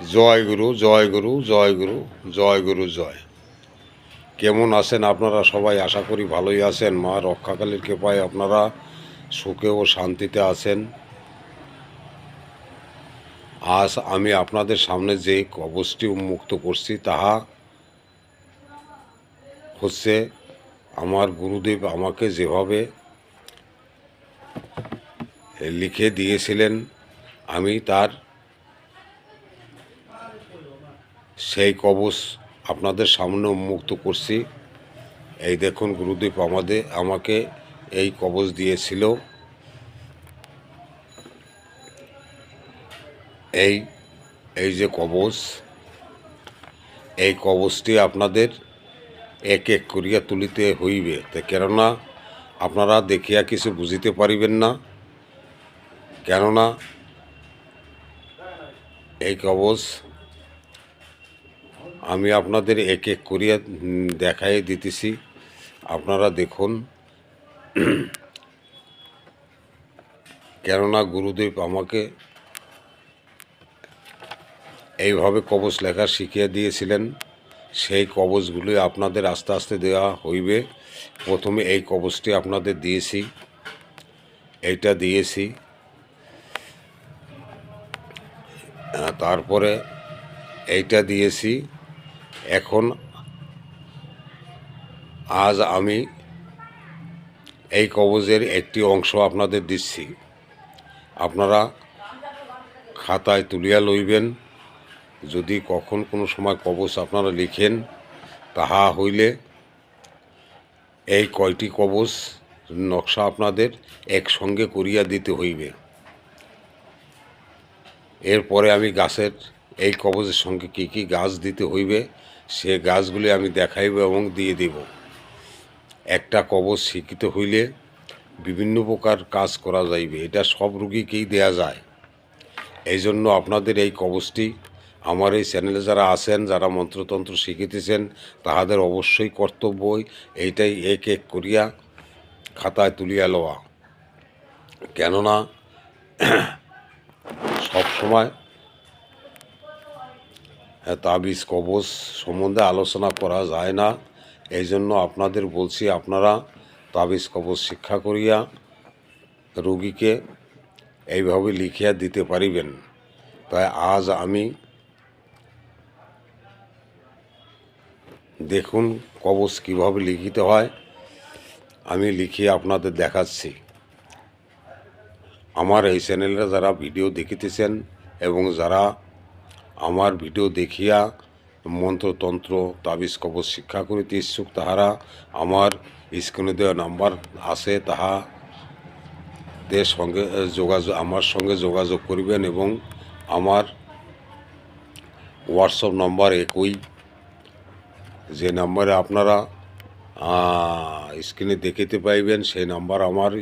জয় গুরু জয় গুরু জয় গুরু জয় গুরু, জয়। কেমন আছেন আপনারা সবাই? আশা করি ভালোই আছেন। মা রক্ষাকালীর কৃপায় আপনারা সুখে ও শান্তিতে আছেন। আজ আমি আপনাদের সামনে যে কবচটি উন্মুক্ত করছি, তাহা হচ্ছে আমার গুরুদেব আমাকে যেভাবে লিখে দিয়েছিলেন, আমি তার সেই কবচ আপনাদের সামনে উন্মুক্ত করছি। এই দেখুন গুরুদেব আমাদের আমাকে এই কবচ দিয়েছিল। এই এই যে কবচ, এই কবচটি আপনাদের এক এক করিয়া তুলিতে হইবে। তো কেননা আপনারা দেখিয়া কিছু বুঝিতে পারিবেন না। কেননা এই কবচ আমি আপনাদের এক এক করিয়া দেখাই দিতেছি। আপনারা দেখুন। কেননা গুরুদেব আমাকে এইভাবে কবচ লেখা শিখিয়ে দিয়েছিলেন। সেই কবচগুলি আপনাদের আস্তে আস্তে দেওয়া হইবে। প্রথমে এই কবচটি আপনাদের দিয়েছি। এইটা দিয়েছি। তারপরে এইটা দিয়েছি। এখন আজ আমি এই কবজের একটি অংশ আপনাদের দিচ্ছি। আপনারা খাতায় তুলিয়া লইবেন। যদি কখন কোনো সময় কবচ আপনারা লিখেন, তাহা হইলে এই কয়টি কবচ নকশা আপনাদের একসঙ্গে করিয়া দিতে হইবে। এরপরে আমি গাছের এই কবজের সঙ্গে কী কী গাছ দিতে হইবে সে গাছগুলি আমি দেখাইব এবং দিয়ে দেব। একটা কবচ শিক্ষিত হইলে বিভিন্ন প্রকার কাজ করা যাইবে। এটা সব রুগীকেই দেয়া যায়। এই জন্য আপনাদের এই কবচটি আমার এই চ্যানেলে যারা আছেন, যারা মন্ত্রতন্ত্র শিখিতেছেন, তাহাদের অবশ্যই কর্তব্যই এইটাই এক এক করিয়া খাতায় তুলিয়া লওয়া। কেননা, সব সময় তাবিজ কবচ সম্বন্ধে আলোচনা করা যায় না। এই জন্য আপনাদের বলছি, আপনারা তাবিজ কবচ শিক্ষা করিয়া রোগীকে এইভাবে লিখিয়া দিতে পারিবেন। তাই আজ আমি দেখুন কবচ কীভাবে লিখিতে হয়। আমি লিখিয়ে আপনাদের দেখাচ্ছি। আমার এই চ্যানেলে যারা ভিডিও দেখিতেছেন এবং যারা আমার ভিডিও দেখিয়া মন্ত্রতন্ত্র, তাবিজ কবচ শিক্ষা করিতে ইচ্ছুক তাহারা আমার স্ক্রিনে দেওয়া নাম্বার আছে, তাহা দের সঙ্গে যোগাযোগ, আমার সঙ্গে যোগাযোগ করিবেন এবং আমার হোয়াটসঅ্যাপ নম্বর একই। যে নাম্বারে আপনারা স্ক্রিনে দেখিতে পাইবেন সেই নাম্বার আমার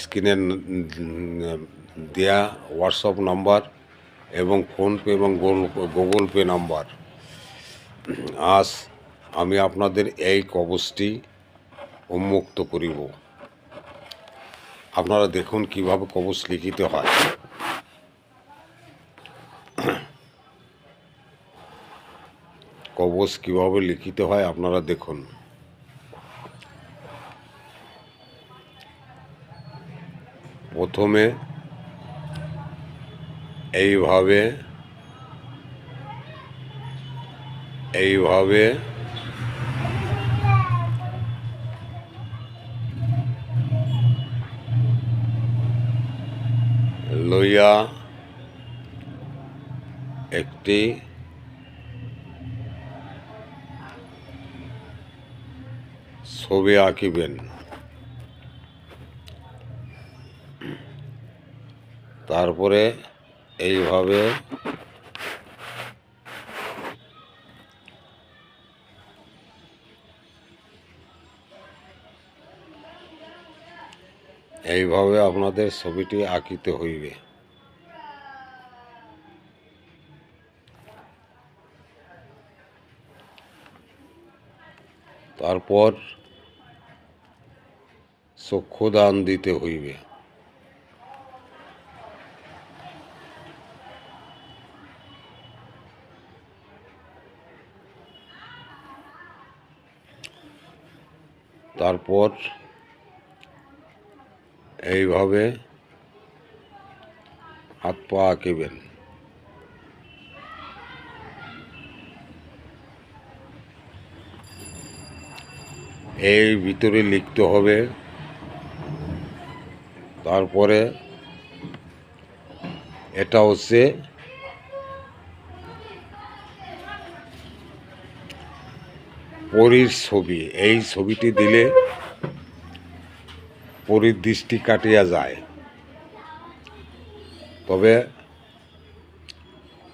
স্ক্রিনে দেয়া হোয়াটসঅ্যাপ নাম্বার। এবং ফোনপে এবং গুগল পে নাম্বার। আজ আমি আপনাদের এই কবচটি উন্মুক্ত করিব। আপনারা দেখুন কীভাবে কবচ লিখিতে হয়। কবচ কীভাবে লিখিতে হয় আপনারা দেখুন। প্রথমে এইভাবে এইভাবে লইয়া একটি ছবি আঁকিবেন। তারপরে এইভাবে। এইভাবে আপনাদের ছবিটি আঁকিতে হইবে। তারপর চক্ষুদান দিতে হইবে। তারপর এইভাবে হাত পা আঁকিবেন। এই ভিতরে লিখতে হবে তারপরে এটা হচ্ছে পরীর ছবি। এই ছবিটি দিলে পরীর দৃষ্টি কাটিয়া যায়। তবে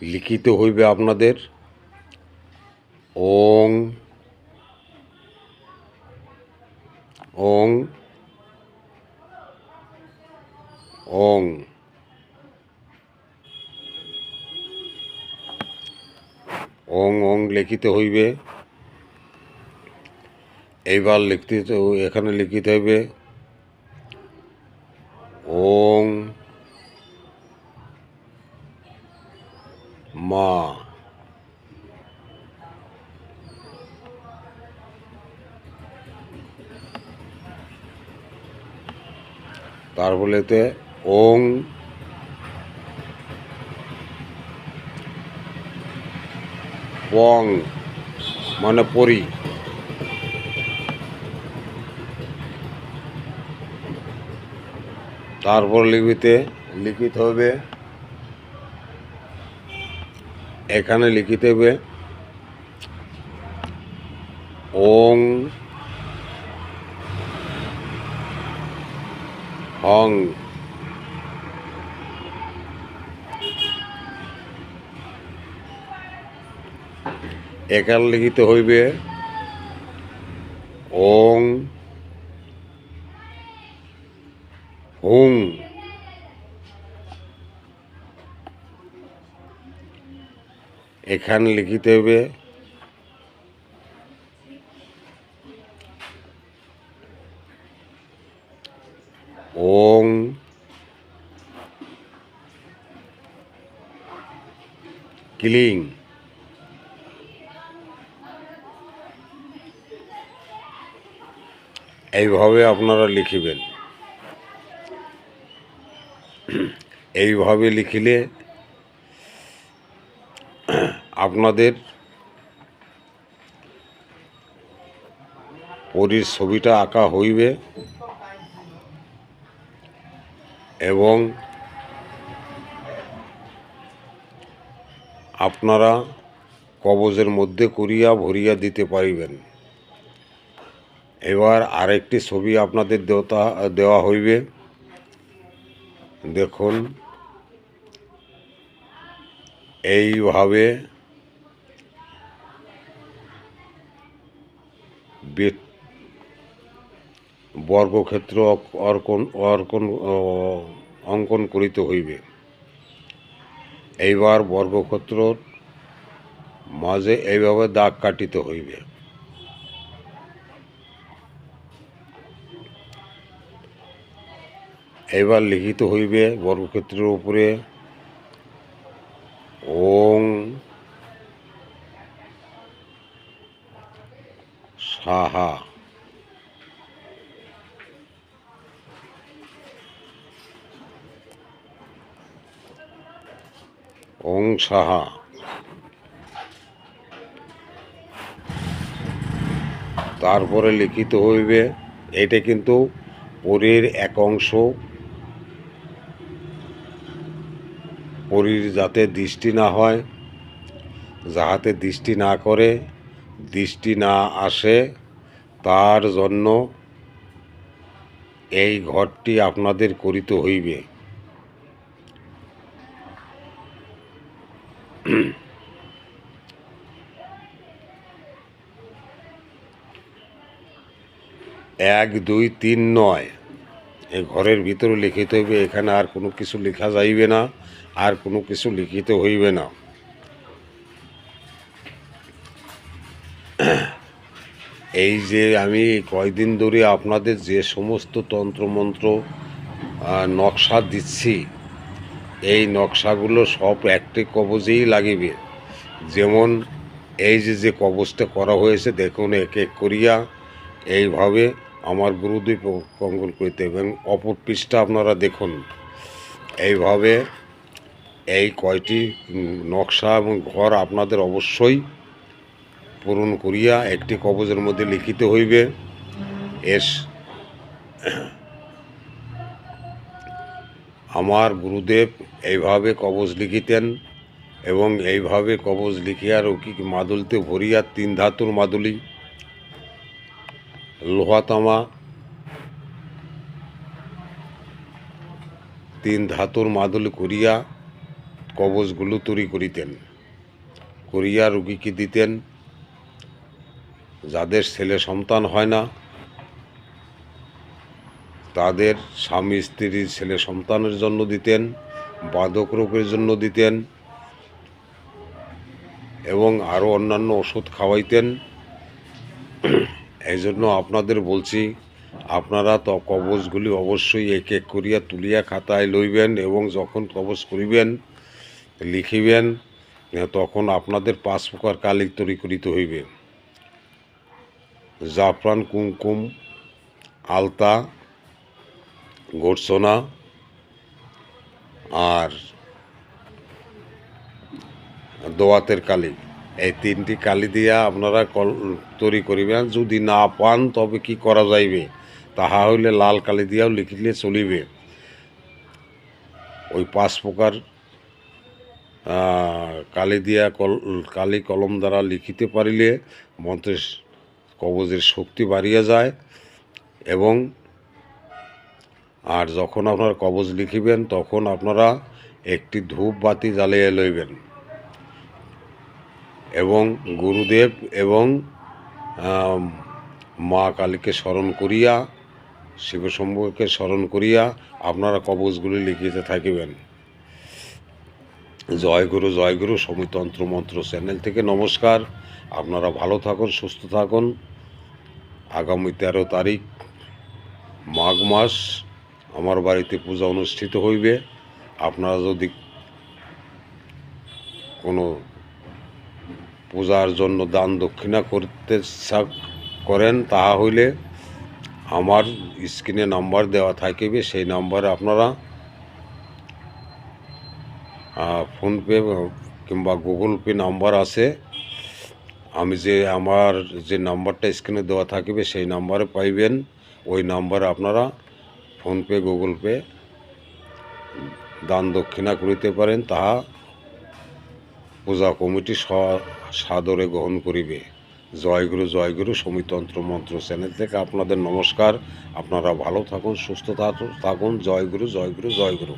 লিখিত হইবে আপনাদের, ওং ওং ওং। ওং ওং লিখিতে হইবে। এইবার লিখতে এখানে লিখিতে হবে ওং মা। তারপরেতে ওং পং মানে পরি। তারপর লিখিতে লিখিত হবে। এখানে লিখিতে হবে ওং হং। এখানে লিখিতে হইবে ওং হুং এখানে লিখিতে হবে ওং ক্লিং। এইভাবে আপনারা লিখিবেন। এইভাবে লিখিলে আপনাদের পরীর ছবিটা আঁকা হইবে এবং আপনারা কবজের মধ্যে করিয়া ভরিয়া দিতে পারিবেন। এবার আরেকটি ছবি আপনাদের দেওতা দেওয়া হইবে। দেখুন, এইভাবে বর্গক্ষেত্র অর্কন অর্কন অঙ্কন করিতে হইবে। এইবার বর্গক্ষেত্রর মাঝে এইভাবে দাগ কাটিতে হইবে। এবার লিখিত হইবে বর্গক্ষেত্রের উপরে। ওং সাহা। ওং সাহা। তারপরে লিখিত হইবে, এটা কিন্তু পরীর এক অংশ। পরীর যাতে দৃষ্টি না হয়, যাহাতে দৃষ্টি না করে, দৃষ্টি না আসে, তার জন্য এই ঘরটি আপনাদের করিতে হইবে। এক, দুই, তিন, নয়। এই ঘরের ভিতরে লিখিতে হইবে, এখানে আর কোনো কিছু লেখা যাইবে না, আর কোনো কিছু লিখিতে হইবে না। এই যে আমি কয়দিন ধরে আপনাদের যে সমস্ত তন্ত্রমন্ত্র নকশা দিচ্ছি, এই নকশাগুলো সব একটি কবজেই লাগিবে। যেমন এই যে যে কবজটা করা হয়েছে, দেখুন এক এক করিয়া এইভাবে আমার গুরুদেব কঙ্কন করিতে এবং অপর পৃষ্ঠা আপনারা দেখুন। এইভাবে এই কয়টি নকশা এবং ঘর আপনাদের অবশ্যই পূরণ করিয়া একটি কবজের মধ্যে লিখিতে হইবে। এস আমার গুরুদেব এইভাবে কবজ লিখিতেন এবং এইভাবে কবজ লিখিয়া রকি মাদুলিতে ভরিয়া তিন ধাতুর মাদুলি লোহাতামা, তিন ধাতুর মাদুলি করিয়া কবজগুলো তৈরি করিতেন। করিয়া রুগীকে দিতেন। যাদের ছেলে সন্তান হয় না, তাদের স্বামী স্ত্রীর ছেলে সন্তানের জন্য দিতেন বাদক রোগের জন্য দিতেন এবং আরও অন্যান্য ওষুধ খাওয়াইতেন। এই জন্য আপনাদের বলছি, আপনারা তো কবজগুলি অবশ্যই এক এক করিয়া তুলিয়া খাতায় লইবেন এবং যখন কবজ করিবেন, লিখিবেন, তখন আপনাদের পাঁচ প্রকার কালি তৈরি করিতে হইবে। জাফরান কুমকুম, আলতা গোরসোনা আর দোয়াতের কালি। এই তিনটি কালি দিয়া আপনারা কল তৈরি করিবেন। যদি না পান, তবে কি করা যাইবে? তাহা হইলে লাল কালি দিয়াও লিখিলে চলিবে। ওই পাঁচ প্রকার কালি দিয়া কল, কালি কলম দ্বারা লিখিতে পারিলে মন্ত্রের কবজের শক্তি বাড়িয়া যায় এবং আর যখন আপনারা কবজ লিখিবেন, তখন আপনারা একটি ধূপ বাতি জ্বালিয়ে লইবেন। এবং গুরুদেব এবং মা কালীকে স্মরণ করিয়া শিবশম্ভুকে স্মরণ করিয়া আপনারা কবজগুলি লিখিতে থাকিবেন। জয় গুরু জয় গুরু, সমিতন্ত্র মন্ত্র চ্যানেল থেকে নমস্কার। আপনারা ভালো থাকুন, সুস্থ থাকুন। আগামী তেরো তারিখ, মাঘ মাস, আমার বাড়িতে পূজা অনুষ্ঠিত হইবে। আপনারা যদি কোনো পূজার জন্য দান দক্ষিণা করতে করেন, তাহা হইলে আমার স্ক্রিনে নাম্বার দেওয়া থাকিবে। সেই নাম্বারে আপনারা ফোনপে কিংবা গুগল পে নাম্বার আছে। আমি যে আমার যে নাম্বারটা স্ক্রিনে দেওয়া থাকিবে, সেই নাম্বারে পাইবেন। ওই নাম্বারে আপনারা ফোনপে, গুগল পে দান দক্ষিণা করিতে পারেন। তাহা পূজা কমিটি সাদরে গ্রহণ করিবে। জয়গুরু জয়গুরু সমিতন্ত্র, মন্ত্র চ্যানেল থেকে আপনাদের নমস্কার। আপনারা ভালো থাকুন, সুস্থ থাকুন জয়গুরু জয়গুরু জয়গুরু